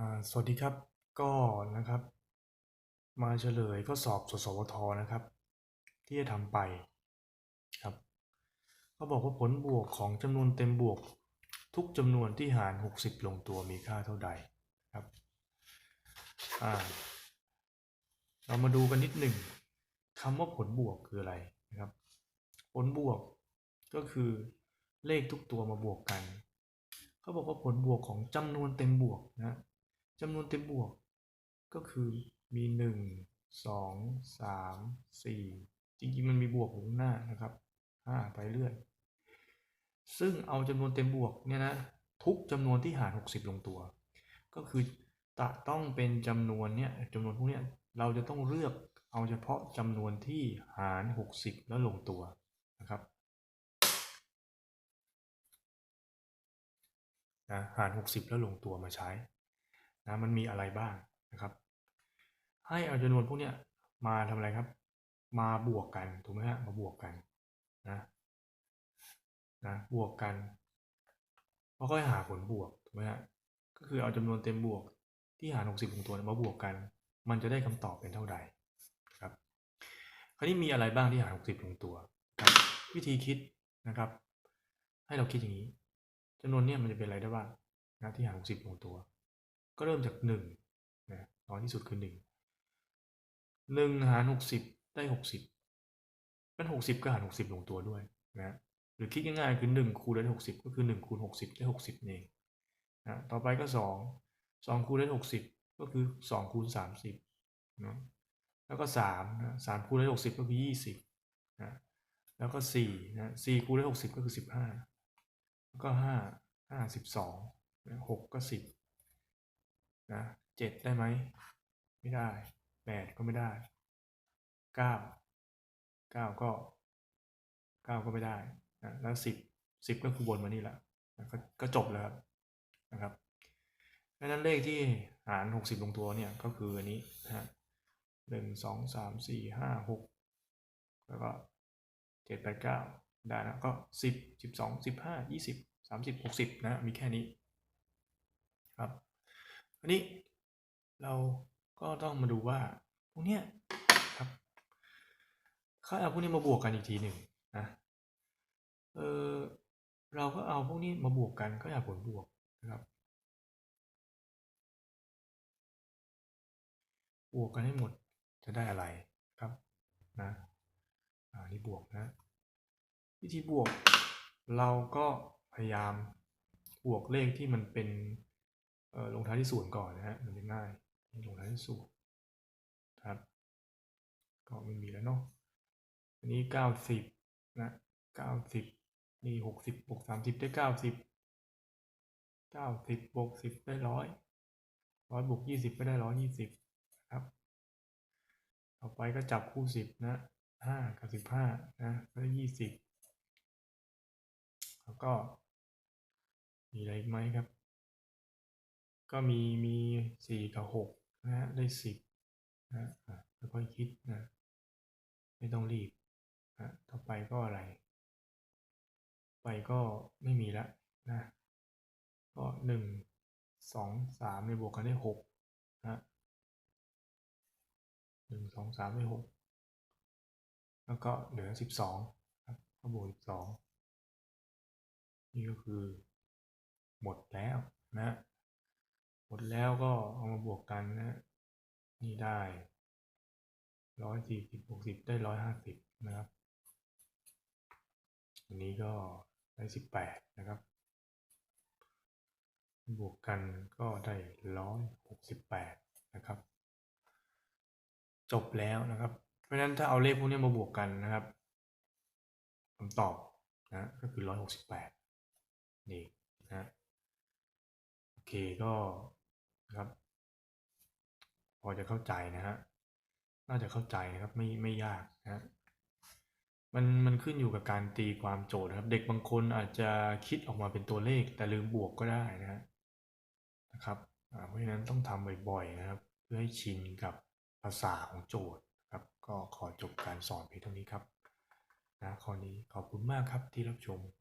อ่าสวัสดีครับก็นะครับ มาเฉลยข้อสอบสสวทนะครับ ที่จะทำไปครับเขาบอกว่าผลบวกของจำนวนเต็มบวก ทุกจำนวนที่หาร 60 ลงตัวมีค่าเท่าใดครับอ่าเรามาดูกันนิดหนึ่งคำว่าผลบวกคืออะไรนะครับ ผลบวกก็คือเลขทุกตัวมาบวกกัน เขาบอกว่าผลบวกของจำนวนเต็มบวกนะ จำนวนเต็มบวก ก็คือมีหนึ่งสองสามสี่จริงๆ มันมีบวกอยู่ข้างหน้านะครับห้าไปเรื่อย ซึ่งเอาจำนวนเต็มบวกเนี่ยนะทุกจำนวนที่หาร 60 ลงตัว ก็คือจะต้องเป็นจำนวนเนี่ยจำนวนพวกเนี้ยเราจะต้องเลือกเอาเฉพาะจำนวนที่หาร 60 แล้วลงตัวนะครับนะหาร 60 แล้วลงตัวมาใช้ นะมันมีอะไรบ้างนะครับ ให้เอาจำนวนพวกเนี้ยมาทำอะไรครับ มาบวกกันถูกไหมฮะมาบวกกันนะนะบวกกันแล้วก็หาผลบวกถูกไหมฮะก็คือเอาจำนวนเต็มบวกที่หาร 60ลงตัวมาบวกกัน มันจะได้คำตอบเป็นเท่าใดครับ คราวนี้มีอะไรบ้างที่หาร 60ลงตัวครับวิธีคิดนะครับ ให้เราคิดอย่างนี้จำนวนเนี้ยมันจะเป็นอะไรได้บ้างนะที่หารหกสิบลงตัว ก็เริ่มจากหนึ่งนะน้อยที่สุดคือหนึ่งหนึ่งหารหกสิบได้หกสิบเป็นหกสิบก็หารหกสิบลงตัวด้วยนะหรือคิดง่ายๆคือหนึ่งคูณได้หกสิบก็คือหนึ่งคูณหกสิบได้หกสิบเองนะต่อไปก็สองสองคูณได้หกสิบก็คือสองคูณสามสิบนะแล้วก็สามนะสามคูณได้หกสิบก็คือยี่สิบนะแล้วก็สี่นะสี่คูณได้หกสิบก็คือสิบห้าแล้วก็ห้าห้าสิบสองหกก็สิบ นะเจ็ดได้ไหม ไม่ได้แปดก็ไม่ได้เก้าเก้าก็เก้าก็ไม่ได้นะแล้วสิบสิบก็คือบนมานี่แหละนะก็ก็จบแล้วครับนะครับดังนั้นเลขที่หารหกสิบลงตัวเนี่ยก็คืออันนี้นะฮะหนึ่งสองสามสี่ห้าหกแล้วก็เจ็ดแปดเก้าได้นะก็สิบสิบสองสิบห้ายี่สิบสามสิบหกสิบนะมีแค่นี้ครับ อันนี้เราก็ต้องมาดูว่าพวกเนี้ยครับเขาเอาพวกนี้มาบวกกันอีกทีหนึ่งนะเออเราก็เอาพวกนี้มาบวกกันก็อยากผลบวกนะครับ บวกกันให้หมดจะได้อะไรครับนะอ่านี่บวกนะ วิธีบวกเราก็พยายามบวกเลขที่มันเป็น ลงท้ายที่ศูนย์ก่อนนะฮะมันจะง่ายลงท้ายที่ศูนย์ครับก็ไม่มีแล้วเนาะอันนี้เก้าสิบนะเก้าสิบนี่หกสิบบวกสามสิบได้เก้าสิบเก้าสิบบวกสิบได้ร้อยร้อยบวกยี่สิบก็ได้ร้อยยี่สิบครับ ต่อไปก็จับคู่สิบนะห้ากับสิบห้านะก็ได้ยี่สิบแล้วก็มีอะไรอีกไหมครับ ก็มีมีสี่กับหกนะฮะได้สิบนะอะค่อยคิดนะไม่ต้องรีบนะต่อไปก็อะไร ไปก็ไม่มีละนะก็หนึ่งสองสามในบวกกันได้หกนะหนึ่งสองสามได้หกแล้วก็เหลือสิบสองครับก็บวกสิบสองนี่ก็คือหมดแล้วนะ ดแล้วก็เอามาบวกกันนะนี่ได้ร้อยสี่สิบบวกสิบได้ร้อยห้าสิบนะครับ อันนี้ก็ได้สิบแปดนะครับ บวกกันก็ได้ร้อยหกสิบแปดนะครับ จบแล้วนะครับ เพราะฉะนั้นถ้าเอาเลขพวกนี้มาบวกกันนะครับคำตอบนะก็คือร้อยหกสิบแปดนี่นะโอเคก็ ครับ พอจะเข้าใจนะฮะน่าจะเข้าใจนะครับไม่ไม่ยากนะฮะมันมันขึ้นอยู่กับการตีความโจทย์นะครับ เด็กบางคนอาจจะคิดออกมาเป็นตัวเลข แต่ลืมบวกก็ได้นะฮะนะครับเพราะฉะนั้นต้องทำบ่อยๆนะครับ เพื่อให้ชินกับภาษาของโจทย์ครับ ก็ขอจบการสอนเพียงเท่านี้ครับนะข้อนี้ขอบคุณมากครับที่รับชม